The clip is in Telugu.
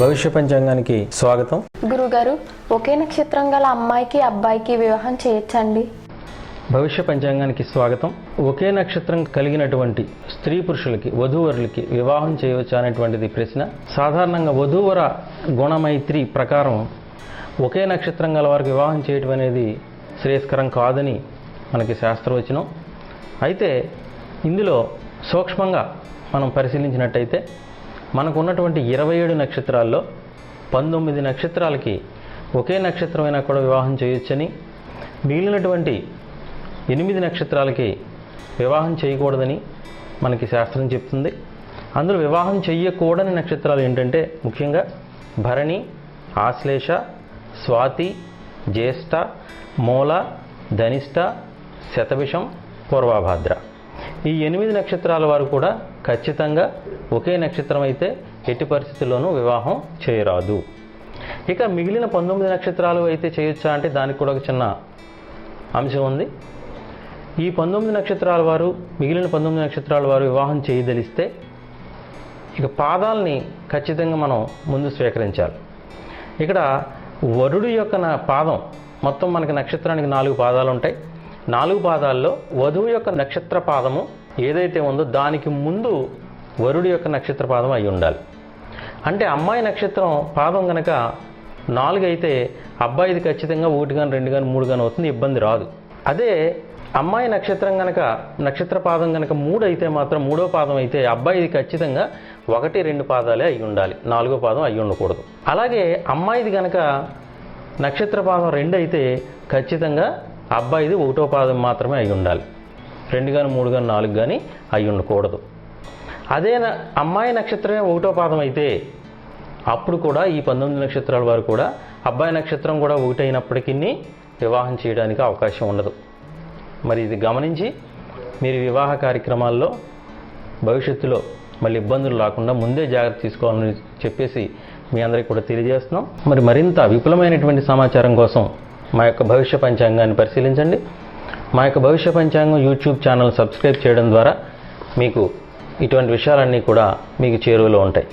భవిష్య పంచాంగానికి స్వాగతం. గురుగారు ఒకే నక్షత్రం గల అమ్మాయికి అబ్బాయికి వివాహం చేయొచ్చండి. భవిష్య పంచాంగానికి స్వాగతం. ఒకే నక్షత్రం కలిగినటువంటి స్త్రీ పురుషులకి వధూవరులకి వివాహం చేయవచ్చు అనేటువంటిది ప్రశ్న. సాధారణంగా వధూవర గుణమైత్రి ప్రకారం ఒకే నక్షత్రం గల వారికి వివాహం చేయటం అనేది శ్రేయస్కరం కాదని మనకి శాస్త్రవచనం. అయితే ఇందులో సూక్ష్మంగా మనం పరిశీలించినట్టయితే మనకు ఉన్నటువంటి ఇరవై ఏడు నక్షత్రాల్లో పంతొమ్మిది నక్షత్రాలకి ఒకే నక్షత్రమైనా కూడా వివాహం చేయొచ్చని మిగిలినటువంటి ఎనిమిది నక్షత్రాలకి వివాహం చేయకూడదని మనకి శాస్త్రం చెప్తుంది. అందులో వివాహం చేయకూడని నక్షత్రాలు ఏంటంటే ముఖ్యంగా భరణి ఆశ్లేష స్వాతి జ్యేష్ఠ మూల ధనిష్ట శతవిషం పూర్వాభాద్ర. ఈ ఎనిమిది నక్షత్రాల వారు కూడా ఖచ్చితంగా ఒకే నక్షత్రం అయితే ఎట్టి పరిస్థితుల్లోనూ వివాహం చేయరాదు. ఇక మిగిలిన పంతొమ్మిది నక్షత్రాలు అయితే చేయొచ్చా అంటే దానికి కూడా ఒక చిన్న అంశం ఉంది. ఈ పంతొమ్మిది నక్షత్రాల వారు మిగిలిన పంతొమ్మిది నక్షత్రాల వారు వివాహం చేయదలిస్తే ఇక పాదాలని ఖచ్చితంగా మనం ముందు స్వీకరించాలి. ఇక్కడ వరుడు యొక్క నా పాదం మొత్తం మనకి నక్షత్రానికి నాలుగు పాదాలు ఉంటాయి. నాలుగు పాదాల్లో వధువు యొక్క నక్షత్ర పాదము ఏదైతే ఉందో దానికి ముందు వరుడి యొక్క నక్షత్ర పాదం అయి ఉండాలి. అంటే అమ్మాయి నక్షత్రం పాదం కనుక నాలుగు అయితే అబ్బాయిది ఖచ్చితంగా ఒకటి కానీ రెండు కానీ మూడు కానీ అవుతుంది ఇబ్బంది రాదు. అదే అమ్మాయి నక్షత్రం కనుక నక్షత్ర పాదం కనుక మూడు అయితే మాత్రం మూడో పాదం అయితే అబ్బాయిది ఖచ్చితంగా ఒకటి రెండు పాదాలే అయి ఉండాలి. నాలుగో పాదం అయి ఉండకూడదు. అలాగే అమ్మాయిది కనుక నక్షత్ర పాదం రెండు అయితే ఖచ్చితంగా అబ్బాయిది ఒకటో పాదం మాత్రమే అయి ఉండాలి. రెండు కానీ మూడు కానీ నాలుగు కానీ అయి ఉండకూడదు. అదే అమ్మాయి నక్షత్రమే ఒకటో పాదం అయితే అప్పుడు కూడా ఈ పంతొమ్మిది నక్షత్రాల వారు కూడా అబ్బాయి నక్షత్రం కూడా ఒకటైనప్పటికీ వివాహం చేయడానికి అవకాశం ఉండదు. మరి ఇది గమనించి మీరు వివాహ కార్యక్రమాల్లో భవిష్యత్తులో మళ్ళీ ఇబ్బందులు రాకుండా ముందే జాగ్రత్త తీసుకోవాలని చెప్పేసి మీ అందరికీ కూడా తెలియజేస్తున్నాం. మరి మరింత విపులమైనటువంటి సమాచారం కోసం మా యొక్క భవిష్య పంచాంగాన్ని పరిశీలించండి. మా యొక్క భవిష్య పంచాంగం యూట్యూబ్ ఛానల్ సబ్స్క్రైబ్ చేయడం ద్వారా మీకు ఇటువంటి విషయాలన్నీ కూడా మీకు చేరువలో ఉంటాయి.